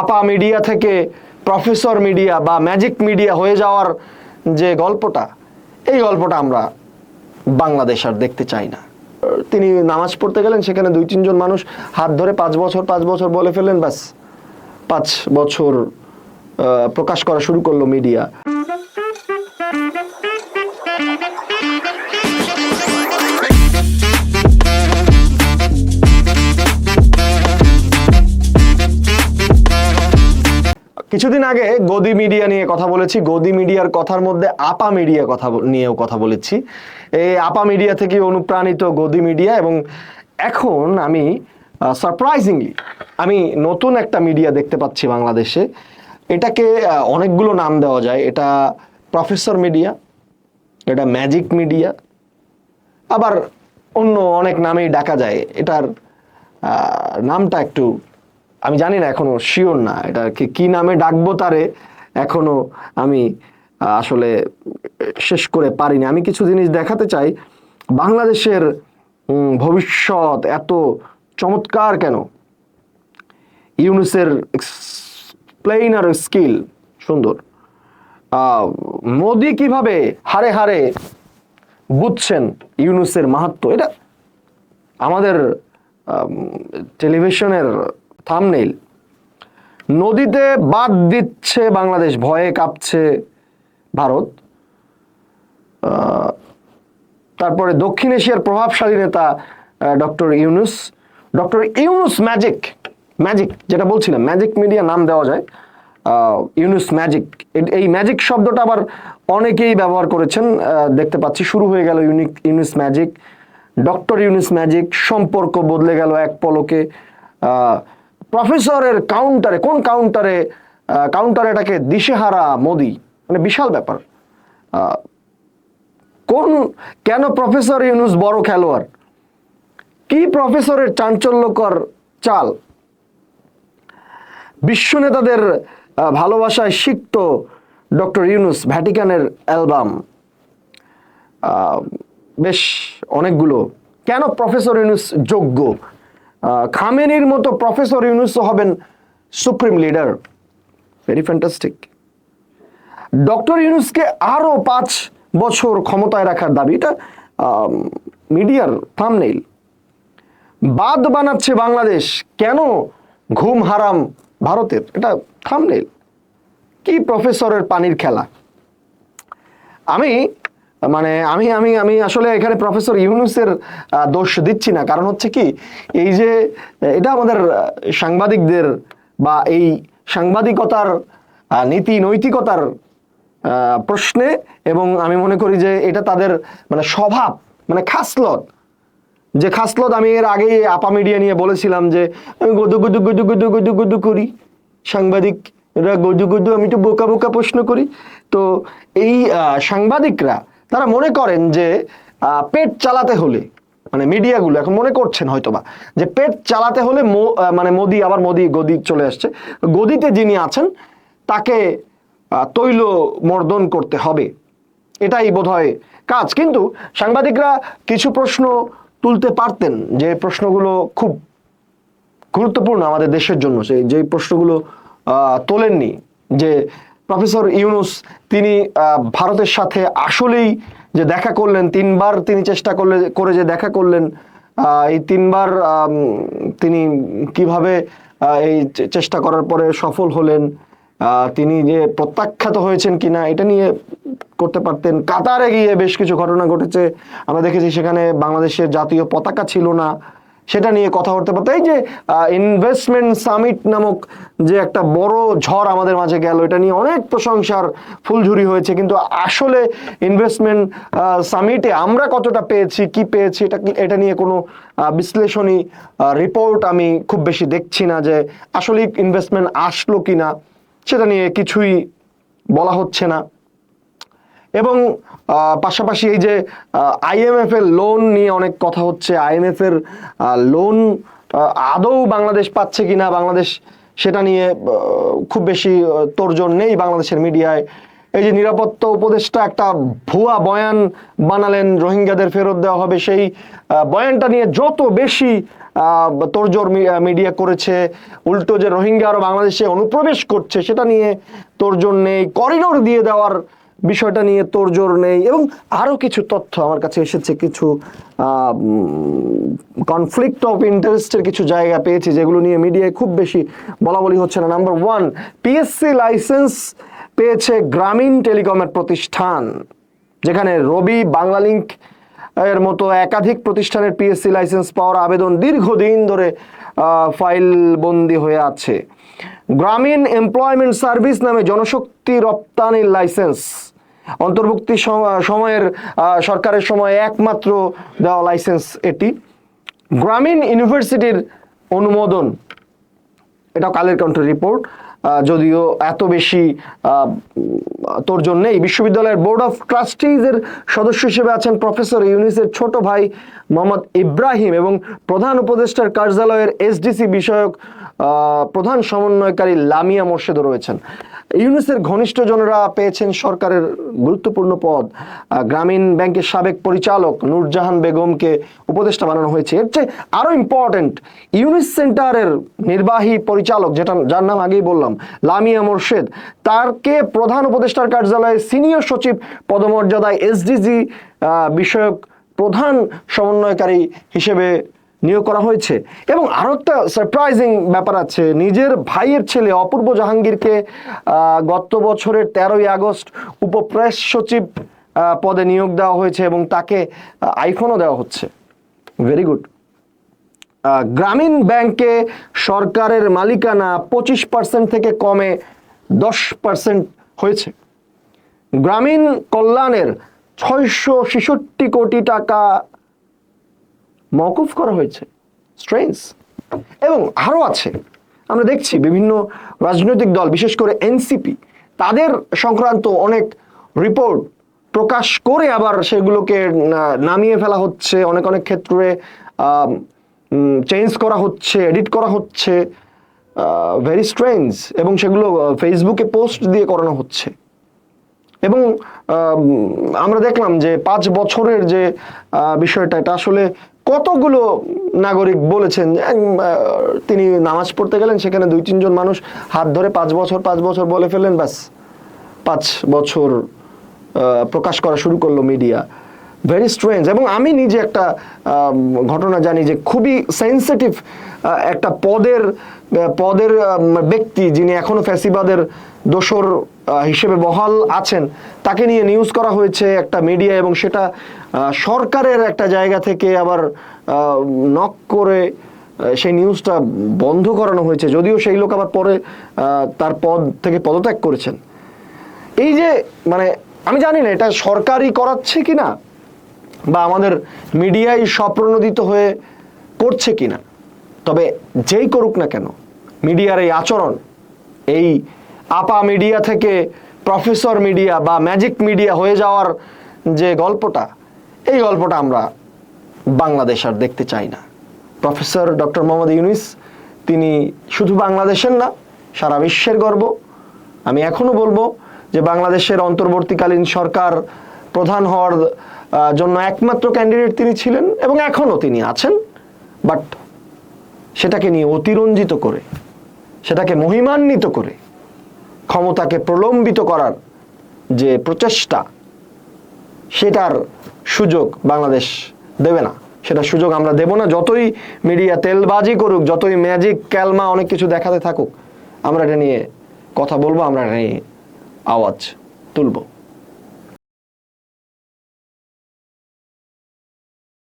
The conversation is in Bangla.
আপা মিডিয়া থেকে প্রফেসর মিডিয়া বা ম্যাজিক মিডিয়া হয়ে যাওয়ার যে গল্পটা, এই গল্পটা আমরা বাংলাদেশ আর দেখতে চাই না। তিনি নামাজ পড়তে গেলেন, সেখানে দুই তিনজন মানুষ হাত ধরে পাঁচ বছর পাঁচ বছর বলে ফেললেন, ব্যাস। পাঁচ বছর প্রকাশ করা শুরু করল মিডিয়া। কিছুদিন আগে গদি মিডিয়া নিয়ে কথা বলেছি। গদি মিডিয়ার কথার মধ্যে আপা মিডিয়া কথা নিয়েও কথা বলেছি। এই আপা মিডিয়া থেকে অনুপ্রাণিত গদি মিডিয়া এবং এখন আমি সারপ্রাইজিংলি আমি নতুন একটা মিডিয়া দেখতে পাচ্ছি বাংলাদেশে। এটাকে অনেকগুলো নাম দেওয়া যায়। এটা প্রফেসর মিডিয়া, এটা ম্যাজিক মিডিয়া, আবার অন্য অনেক নামেই ডাকা যায়। এটার নামটা একটু আমি জানি না, এখনও শিওর না। এটা কি নামে ডাকবো তারে এখনও আমি আসলে শেষ করে পারিনি। আমি কিছু জিনিস দেখাতে চাই। বাংলাদেশের ভবিষ্যৎ এত চমৎকার কেন? ইউনুসের প্লেইনার স্কিল সুন্দর। মোদি কীভাবে হারে হারে বুঝছেন ইউনুসের মাহাত্ম? এটা আমাদের টেলিভিশনের থামনেইল। নদীতে বাদ দিচ্ছে বাংলাদেশ, ভয়ে কাঁপছে ভারত। তারপরে দক্ষিণ এশিয়ার প্রভাবশালী নেতা doctor Yunus. Doctor Yunus magic magic, যেটা বলছিলাম, ম্যাজিক মিডিয়া নাম দেওয়া যায়। ইউনুস ম্যাজিক এই ম্যাজিক শব্দটা আবার অনেকেই ব্যবহার করেছেন। দেখতে পাচ্ছি শুরু হয়ে গেল unique, Yunus magic. Doctor Yunus magic সম্পর্ক বদলে গেল এক পলকে। প্রফেসরের কাউন্টারে কোন কাউন্টারে কাউন্টারে এটাকে দিশেহারা মোদি? মানে বিশাল ব্যাপার। কোন, কেন প্রফেসর ইউনুস বড় খেলোয়াড়? কি প্রফেসরের চাঞ্চল্যকর চাল? বিশ্ব নেতাদের ভালোবাসায় সিক্ত ডক্টর ইউনুস ভ্যাটিকানের অ্যালবাম। বেশ অনেকগুলো। কেন প্রফেসর ইউনুস যোগ্য? খামেনির মতো প্রফেসর ইউনুস হবেন supreme leader. Very fantastic doctor ইউনুসকে আরও পাঁচ বছর ক্ষমতায় রাখার দাবি, এটা মিডিয়ার থামনেইল বাদ বানাচ্ছে বাংলাদেশ, কেন ঘুম হারাম ভারতের? এটা থামনেইল কি প্রফেসরের পানির খেলা? আমি মানে আমি আমি আমি আসলে এখানে প্রফেসর ইউনুসের দোষ দিচ্ছি না। কারণ হচ্ছে কি, এই যে, এটা আমাদের সাংবাদিকদের বা এই সাংবাদিকতার নীতি নৈতিকতার প্রশ্নে এবং আমি মনে করি যে এটা তাদের মানে স্বভাব মানে খাসলত। যে খাসলত আমি এর আগে আপা মিডিয়া নিয়ে বলেছিলাম যে, আমি গদু গদু গদু গদু গদু গদু করি। সাংবাদিক এরা গদু গদু, আমি একটু বোকা বোকা প্রশ্ন করি। তো এই সাংবাদিকরা তারা মনে করেন যে পেট চালাতে হলে মানে মিডিয়াগুলো এখন মনে করছেন হয়তোবা, যে পেট চালাতে হলে মানে মোদি, আবার মোদি গদি চলে আসছে। গদিতে যিনি আছেন, তাকে তৈল মর্দন করতে হবে। এটাই বোধহয় কাজ। কিন্তু সাংবাদিকরা কিছু প্রশ্ন তুলতে পারতেন যে প্রশ্নগুলো খুব গুরুত্বপূর্ণ আমাদের দেশের জন্য। সেই যে প্রশ্নগুলো তোলেননি যে প্রফেসর ইউনুস, তিনি ভারতের সাথে আসলেই যে দেখা করলেন, তিনবার তিনি চেষ্টা করলে, করে যে দেখা করলেন এই তিনবার তিনি কীভাবে এই চেষ্টা করার পরে সফল হলেন তিনি যে প্রত্যাখ্যাত হয়েছেন কিনা, এটা নিয়ে করতে পারতেন। কাতারে গিয়ে বেশ কিছু ঘটনা ঘটেছে। আমরা দেখেছি সেখানে বাংলাদেশের জাতীয় পতাকা ছিল না। সেটা নিয়ে কথা বলতে পারতো। এই যে ইনভেস্টমেন্ট সামিট নামক যে একটা বড় ঝড় আমাদের মাঝে গেল, এটা নিয়ে অনেক প্রশংসার ফুলঝুরি হয়েছে। কিন্তু আসলে ইনভেস্টমেন্ট সামিটে আমরা কতটা পেয়েছি, কি পেয়েছি, এটা এটা নিয়ে কোনো বিশ্লেষণী রিপোর্ট আমি খুব বেশি দেখছি না যে আসলে ইনভেস্টমেন্ট আসলো কি না সেটা নিয়ে কিছুই বলা হচ্ছে না। এবং পাশাপাশি এই যে আইএমএফ এর লোন নিয়ে অনেক কথা হচ্ছে আইএমএফ এর লোন আদৌ বাংলাদেশ পাচ্ছে কিনা, বাংলাদেশ সেটা নিয়ে খুব বেশি তোড়জোড় নেই বাংলাদেশের মিডিয়ায়। এই যে নিরাপত্তা উপদেষ্টা একটা ভুয়া বয়ান বানালেন, রোহিঙ্গাদের ফেরত দেওয়া হবে, সেই বয়ানটা নিয়ে যত বেশি মি- মিডিয়া করেছে, উল্টো যে রোহিঙ্গা আরও বাংলাদেশে অনুপ্রবেশ করছে, সেটা নিয়ে তোড়জোড় নেই, করিডোর দিয়ে দেওয়ার বিষয়টা নিয়ে তোড়জোড় নেই এবং আরও কিছু তথ্য আমার কাছে এসেছে, কিছু কনফ্লিক্ট অফ ইন্টারেস্টের কিছু জায়গা পেয়েছি যেগুলো নিয়ে মিডিয়ায় খুব বেশি বলা বলি হচ্ছে না। নাম্বার ওয়ান পিএসসি লাইসেন্স পেয়েছে গ্রামীণ টেলিকমের প্রতিষ্ঠান, যেখানে রবি বাংলালিংক এর মতো একাধিক প্রতিষ্ঠানের পিএসসি লাইসেন্স পাওয়ার আবেদন দীর্ঘদিন ধরে ফাইল বন্দি হয়ে আছে। গ্রামীণ এমপ্লয়মেন্ট সার্ভিস নামে জনশক্তি রপ্তানির লাইসেন্স অন্তর্ভুক্তি সম- সময়ের সরকারের সময় একমাত্র দেওয়া লাইসেন্স এটি। গ্রামীণ ইউনিভার্সিটির অনুমোদন, এটা কালের কণ্ঠ রিপোর্ট যদিও এত বেশি তোর তোরজন নেই বিশ্ববিদ্যালয়ের বোর্ড অফ ট্রাস্টিজের সদস্য হিসেবে আছেন প্রফেসর ইউনিসের ছোট ভাই মোহাম্মদ ইব্রাহিম এবং প্রধান উপদেষ্টার কার্যালয়ের এসডিসি বিষয়ক প্রধান সমন্বয়কারী লামিয়া মোর্শেদও রয়েছেন। ইউনিসের ঘনিষ্ঠজনরা পেয়েছেন সরকারের গুরুত্বপূর্ণ পদ। গ্রামীণ ব্যাংকের সাবেক পরিচালক নূরজাহান বেগমকে উপদেষ্টা বানানো হয়েছে। এর চেয়ে আরও ইম্পর্টেন্ট ইউনিস সেন্টারের নির্বাহী পরিচালক, যেটা, যার নাম আগেই বললাম লামিয়া মোর্শেদ। তারকে প্রধান উপদেষ্টার কার্যালয়ে সিনিয়র সচিব পদমর্যাদায় এসডিজি বিষয়ক প্রধান সমন্বয়কারী হিসেবে নিয়োগ করা হয়েছে। এবং আরও একটা সারপ্রাইজিং ব্যাপার আছে, নিজের ভাইয়ের ছেলে অপূর্ব জাহাঙ্গীরকে গত বছরের তেরোই আগস্ট উপপ্রেস সচিব পদে নিয়োগ দেওয়া হয়েছে এবং তাকে আইফোনও দেওয়া হচ্ছে। ভেরি গুড গ্রামীণ ব্যাংকে সরকারের মালিকানা পঁচিশ পার্সেন্ট থেকে কমে দশ পার্সেন্ট হয়েছে। গ্রামীণ কল্যাণের ছয়শো ছেষট্টি কোটি টাকা মওকুফ করা হয়েছে। স্ট্রেঞ্জ এবং আরও আছে। আমরা দেখছি বিভিন্ন রাজনৈতিক দল, বিশেষ করে এনসিপি, তাদের সংক্রান্ত অনেক রিপোর্ট প্রকাশ করে আবার সেগুলোকে নামিয়ে ফেলা হচ্ছে। অনেক অনেক ক্ষেত্রে চেঞ্জ করা হচ্ছে এডিট করা হচ্ছে ভেরি স্ট্রেঞ্জ এবং সেগুলো ফেসবুকে পোস্ট দিয়ে করানো হচ্ছে। এবং আমরা দেখলাম যে পাঁচ বছরের যে বিষয়টা, এটা আসলে কতগুলো নাগরিক বলেছেন তিনি নামাজ পড়তে গেলেন, সেখানে দুই, তিনজন মানুষ হাত ধরে পাঁচ বছর পাঁচ বছর বলে ফেললেন, ব্যাস, পাঁচ বছর প্রকাশ করা শুরু করল মিডিয়া ভেরি স্ট্রেঞ্জ এবং আমি নিজে একটা ঘটনা জানি যে খুবই সেন্সিটিভ একটা পদের পদের ব্যক্তি যিনি এখনও ফ্যাসিবাদের দোসর হিসেবে বহাল আছেন, তাকে নিয়ে নিউজ করা হয়েছে একটা মিডিয়া এবং সেটা সরকারের একটা জায়গা থেকে আবার নক করে সেই নিউজটা বন্ধ করানো হয়েছে। যদিও সেই লোক আবার পরে তার পদ থেকে পদত্যাগ করেছেন। এই যে মানে আমি জানি না এটা সরকারই করাচ্ছে কিনা বা আমাদের মিডিয়ায় স্বপ্রণোদিত হয়ে করছে কিনা। তবে যেই করুক না কেন, মিডিয়ার এই আচরণ, এই আপা মিডিয়া থেকে প্রফেসর মিডিয়া বা ম্যাজিক মিডিয়া হয়ে যাওয়ার যে গল্পটা, এই গল্পটা আমরা বাংলাদেশ আর দেখতে চাই না। প্রফেসর ডক্টর মোহাম্মদ ইউনিস, তিনি শুধু বাংলাদেশের না, সারা বিশ্বের গর্ব। আমি এখনও বলব যে বাংলাদেশের অন্তর্বর্তীকালীন সরকার প্রধান হওয়ার জন্য একমাত্র ক্যান্ডিডেট তিনি ছিলেন এবং এখনও তিনি আছেন। বাট সেটাকে নিয়ে অতিরঞ্জিত করে, সেটাকে মহিমান্বিত করে, ক্ষমতাকে প্রলম্বিত করার যে প্রচেষ্টা, সেটার সুযোগ বাংলাদেশ দেবে না। সেটা সুযোগ আমরা দেব না। যতই মিডিয়া তেলবাজি করুক, যতই ম্যাজিক ক্যালমা অনেক কিছু দেখাতে থাকুক, আমরা এটা নিয়ে কথা বলব, আমরা এটা নিয়ে আওয়াজ তুলবো।